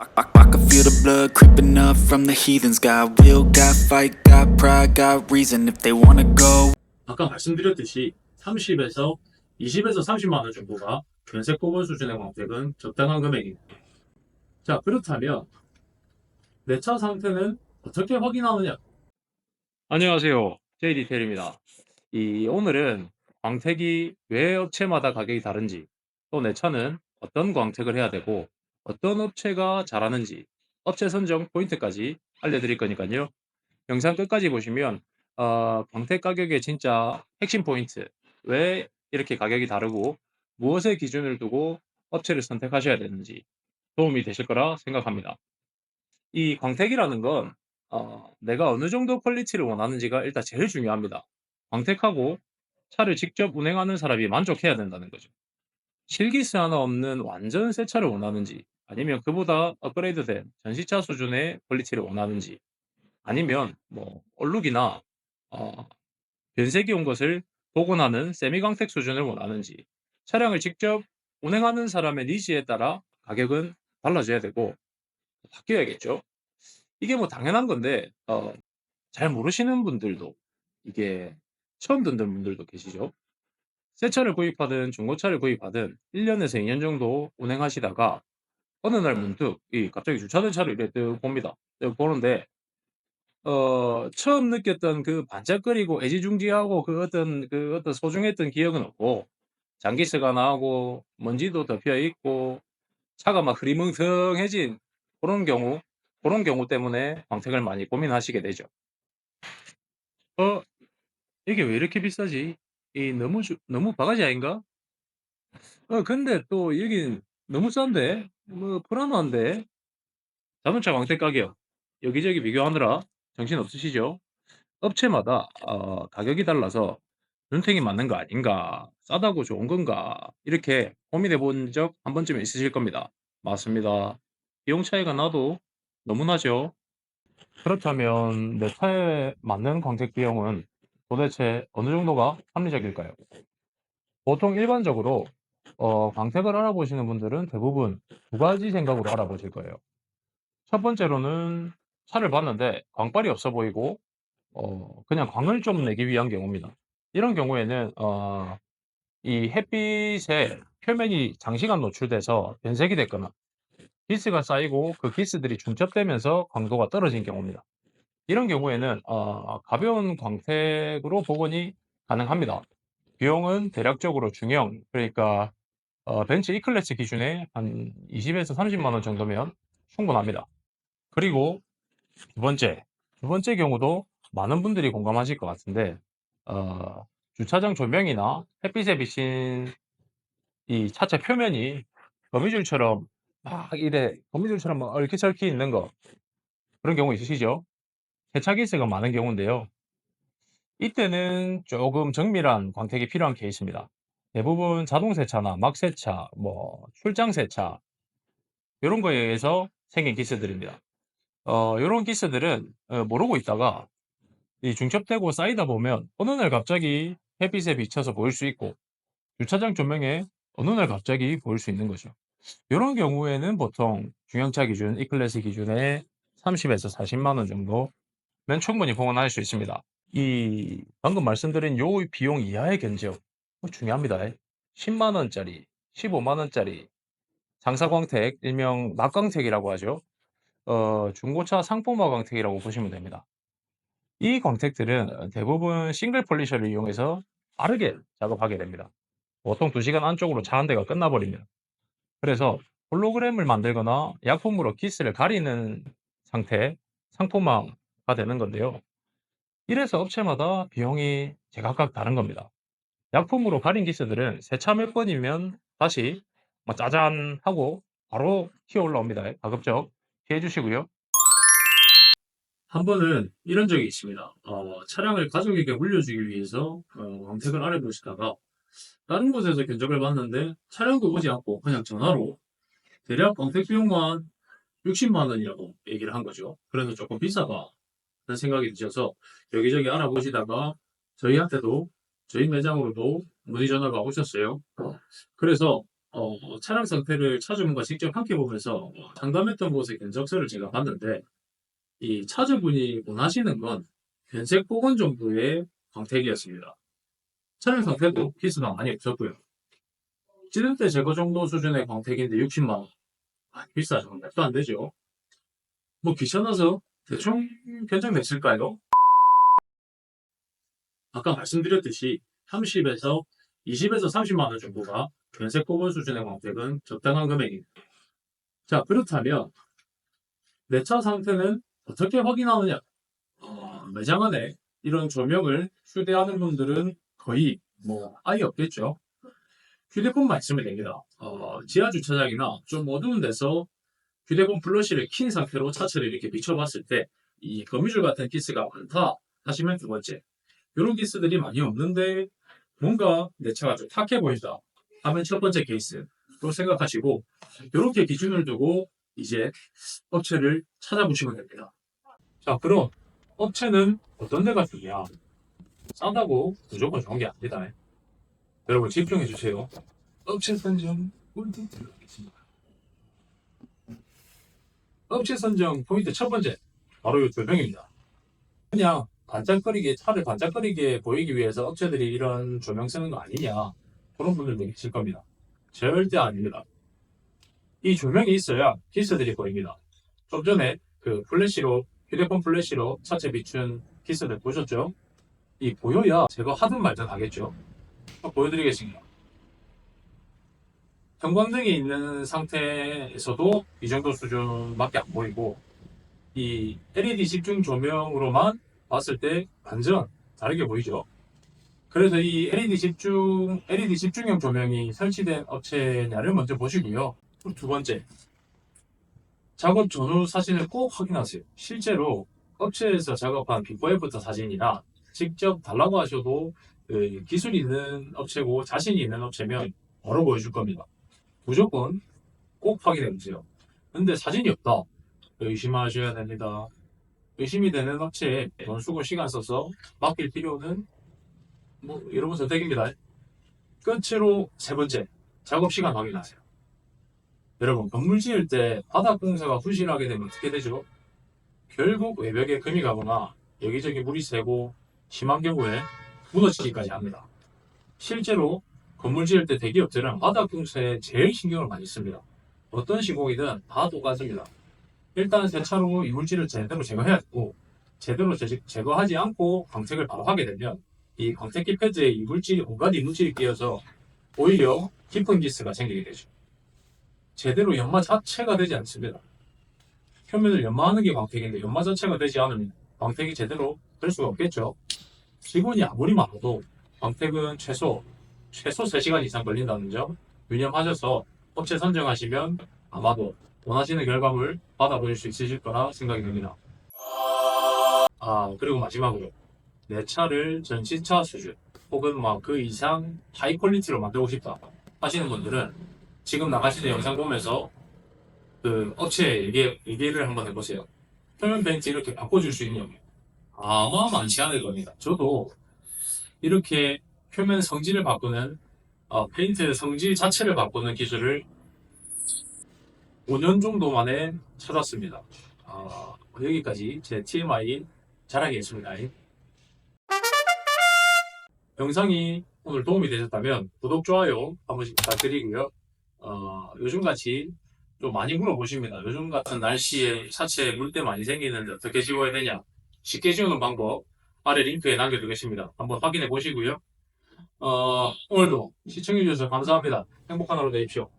I, I can feel the blood creeping up from the heathens. Got will, got fight, got pride, got reason. If they wanna go, 아까 말씀드렸듯이 30에서 20에서 30만 원 정도가 변색 보건 수준의 광택은 적당한 금액입니다. 자 그렇다면 내 차 상태는 어떻게 확인하느냐? 안녕하세요, JD텔입니다. 이 오늘은 광택이 왜 업체마다 가격이 다른지, 또 내 차는 어떤 광택을 해야 되고 어떤 업체가 잘하는지 업체 선정 포인트까지 알려드릴 거니까요. 영상 끝까지 보시면 어, 광택 가격의 진짜 핵심 포인트, 왜 이렇게 가격이 다르고 무엇에 기준을 두고 업체를 선택하셔야 되는지 도움이 되실 거라 생각합니다. 이 광택이라는 건 어, 내가 어느 정도 퀄리티를 원하는지가 일단 제일 중요합니다. 광택하고 차를 직접 운행하는 사람이 만족해야 된다는 거죠. 실기스 하나 없는 완전 새 차를 원하는지 아니면 그보다 업그레이드된 전시차 수준의 퀄리티를 원하는지 아니면 뭐 얼룩이나 어, 변색이 온 것을 복원하는 세미 광택 수준을 원하는지 차량을 직접 운행하는 사람의 니즈에 따라 가격은 달라져야 되고 바뀌어야겠죠. 이게 뭐 당연한 건데 어, 잘 모르시는 분들도 이게 처음 듣는 분들도 계시죠. 새 차를 구입하든 중고차를 구입하든 1년에서 2년 정도 운행하시다가 어느 날 문득 이 갑자기 주차된 차를 이렇게 뜩 봅니다. 뜩 보는데 어 처음 느꼈던 그 반짝거리고 애지중지하고 그 어떤 그 어떤 소중했던 기억은 없고 장기스가 나고 먼지도 덮여 있고 차가 막 흐리멍텅해진 그런 경우 그런 경우 때문에 광택을 많이 고민하시게 되죠. 어 이게 왜 이렇게 비싸지? 이 너무 주 너무 바가지 아닌가? 어 근데 또 여긴 너무 싼데? 뭐 불안한데? 자동차 광택 가격 여기저기 비교하느라 정신 없으시죠? 업체마다 어 가격이 달라서 '눈탱이 맞는 거 아닌가? 싸다고 좋은 건가?' 이렇게 고민해 본 적 한 번쯤은 있으실 겁니다. 맞습니다. 비용 차이가 나도 너무 나죠. 그렇다면 내 차에 맞는 광택 비용은 도대체 어느 정도가 합리적일까요? 보통 일반적으로 어 광택을 알아보시는 분들은 대부분 두 가지 생각으로 알아보실 거예요. 첫 번째로는 차를 봤는데 광빨이 없어 보이고 어 그냥 광을 좀 내기 위한 경우입니다. 이런 경우에는 어 이 햇빛에 표면이 장시간 노출돼서 변색이 됐거나 기스가 쌓이고 그 기스들이 중첩되면서 광도가 떨어진 경우입니다. 이런 경우에는 어 가벼운 광택으로 복원이 가능합니다. 비용은 대략적으로 중형 그러니까 어 벤츠 E클래스 기준에 한 20에서 30만 원 정도면 충분합니다. 그리고 두 번째, 두 번째 경우도 많은 분들이 공감하실 것 같은데 어 주차장 조명이나 햇빛에 비친 이 차체 표면이 거미줄처럼 막 이래 거미줄처럼 막 얽히설키 있는 거 그런 경우 있으시죠? 세차 기스가 많은 경우인데요. 이때는 조금 정밀한 광택이 필요한 케이스입니다. 대부분 자동 세차나 막 세차, 뭐 출장 세차 요런 거에 의해서 생긴 기스들입니다. 어 요런 기스들은 어 모르고 있다가 이 중첩되고 쌓이다 보면 어느 날 갑자기 햇빛에 비쳐서 보일 수 있고 주차장 조명에 어느 날 갑자기 보일 수 있는 거죠. 요런 경우에는 보통 중형차 기준 E클래스 기준에 30에서 40만 원 정도면 충분히 복원할 수 있습니다. 이 방금 말씀드린 요 비용 이하의 견적 뭐 중요합니다. 10만 원짜리, 15만 원짜리 장사 광택 일명 낙광택이라고 하죠. 어 중고차 상품화 광택이라고 보시면 됩니다. 이 광택들은 어 대부분 싱글 폴리셔를 이용해서 빠르게 작업하게 됩니다. 보통 2 시간 안쪽으로 차 한 대가 끝나 버립니다. 그래서 홀로그램을 만들거나 약품으로 기스를 가리는 상태 상품화가 되는 건데요. 이래서 업체마다 비용이 제각각 다른 겁니다. 약품으로 가린 기스들은 세차 몇 번이면 다시 뭐 짜잔 하고 바로 튀어 올라옵니다. 가급적 피해 주시고요. 한 번은 이런 적이 있습니다. 어, 차량을 가족에게 물려주기 위해서 어, 광택을 알아보시다가 다른 곳에서 견적을 봤는데 차량도 오지 않고 그냥 전화로 대략 광택 비용만 60만 원이라고 얘기를 한 거죠. 그래서 조금 비싸다 그런 생각이 드셔서 여기저기 알아보시다가 저희한테도 저희 매장으로도 문의 전화가 오셨어요. 그래서 어, 차량 상태를 차주분과 직접 함께 보면서 상담했던 곳의 견적서를 제가 봤는데 이 차주분이 원하시는 건 변색 복원 정도의 광택이었습니다. 차량 상태도 기스가 많이 없었고요. 찌든때 제거 정도 수준의 광택인데 60만 원. 아, 비싸죠. 말도 안 되죠. 뭐 귀찮아서 대충 견적 냈을까요? 아까 말씀드렸듯이 30에서 20에서 30만 원 정도가 변색 복원 수준의 광택은 적당한 금액입니다. 자 그렇다면 내 차 상태는 어떻게 확인하느냐? 어, 매장 안에 이런 조명을 휴대하는 분들은 거의 뭐 아예 없겠죠. 휴대폰만 있으면 됩니다. 어, 지하 주차장이나 좀 어두운 데서 휴대폰 플러시를 킨 상태로 차체를 이렇게 비춰봤을 때 이 거미줄 같은 기스가 많다 하시면 두 번째 이런 기스들이 많이 없는데 뭔가 내 차가 좀 탁해 보인다 하면 첫 번째 케이스로 생각하시고 이렇게 기준을 두고 이제 업체를 찾아보시면 됩니다. 자 그럼 업체는 어떤 데가 좋냐 싸다고 무조건 좋은 게 아니다. 여러분 집중해 주세요. 업체 선정 포인트 들어가겠습니다. 업체 선정 포인트 첫 번째 바로 이 조명입니다. 그냥 반짝거리게 차를 반짝거리게 보이기 위해서 업체들이 이런 조명 쓰는 거 아니냐 그런 분들도 계실 겁니다. 절대 아닙니다. 이 조명이 있어야 기스들이 보입니다. 좀 전에 그 플래시로 휴대폰 플래시로 차체 비춘 기스들 보셨죠? 이 보여야 제거하든 말든 하겠죠. 보여드리겠습니다. 형광등이 있는 상태에서도 이 정도 수준밖에 안 보이고 이 LED 집중 조명으로만 봤을 때 완전 다르게 보이죠. 그래서 이 LED 집중 LED 집중형 조명이 설치된 업체냐를 먼저 보시고요. 두 번째 작업 전후 사진을 꼭 확인하세요. 실제로 업체에서 작업한 비포 애프터 사진이나 직접 달라고 하셔도 그 기술이 있는 업체고 자신이 있는 업체면 바로 보여줄 겁니다. 무조건 꼭 확인해 보세요. 근데 사진이 없다. 의심하셔야 됩니다. 의심이 되는 업체에 돈 쓰고 시간 써서 맡길 필요는 뭐 여러분 선택입니다. 끝으로 세 번째 작업 시간 확인하세요. 여러분 건물 지을 때 바닥 공사가 부실하게 되면 어떻게 되죠? 결국 외벽에 금이 가거나 여기저기 물이 새고 심한 경우에 무너지기까지 합니다. 실제로 건물 지을 때 대기업들은 바닥 공사에 제일 신경을 많이 씁니다. 어떤 시공이든 다 똑같습니다. 일단 세차로 이물질을 제대로 제거해야 되고 제대로 제, 제거하지 않고 광택을 바로 하게 되면 이 광택 기 패드에 이물질이 온갖 이물질이 끼어서 오히려 깊은 기스가 생기게 되죠. 제대로 연마 자체가 되지 않습니다. 표면을 연마하는 게 광택인데 연마 자체가 되지 않으면 광택이 제대로 될 수가 없겠죠. 직원이 아무리 많아도 광택은 최소 최소 3시간 이상 걸린다는 점 유념하셔서 업체 선정하시면 아마도 원하시는 결과물 받아보실 수 있으실 거라 생각이 듭니다. 아 그리고 마지막으로 내 차를 전시차 수준 혹은 막 그 이상 하이 퀄리티로 만들고 싶다 하시는 분들은 지금 나가시는 영상 보면서 그 업체 얘기, 얘기를 한번 해보세요. 표면 벤치 이렇게 바꿔줄 수 있냐고. 아마 많지 않을 겁니다. 저도 이렇게 표면 성질을 바꾸는 어, 페인트 성질 자체를 바꾸는 기술을 5년 정도 만에 찾았습니다. 어, 여기까지 제 TMI 자랑이었습니다. 영상이 오늘 도움이 되셨다면 구독, 좋아요 한 번씩 부탁드리고요. 어, 요즘같이 좀 많이 물어보십니다. 요즘 같은 날씨에 차체에 물때 많이 생기는데 어떻게 지워야 되냐? 쉽게 지우는 방법 아래 링크에 남겨두겠습니다. 한번 확인해 보시고요. 어, 오늘도 시청해주셔서 감사합니다. 행복한 하루 되십시오.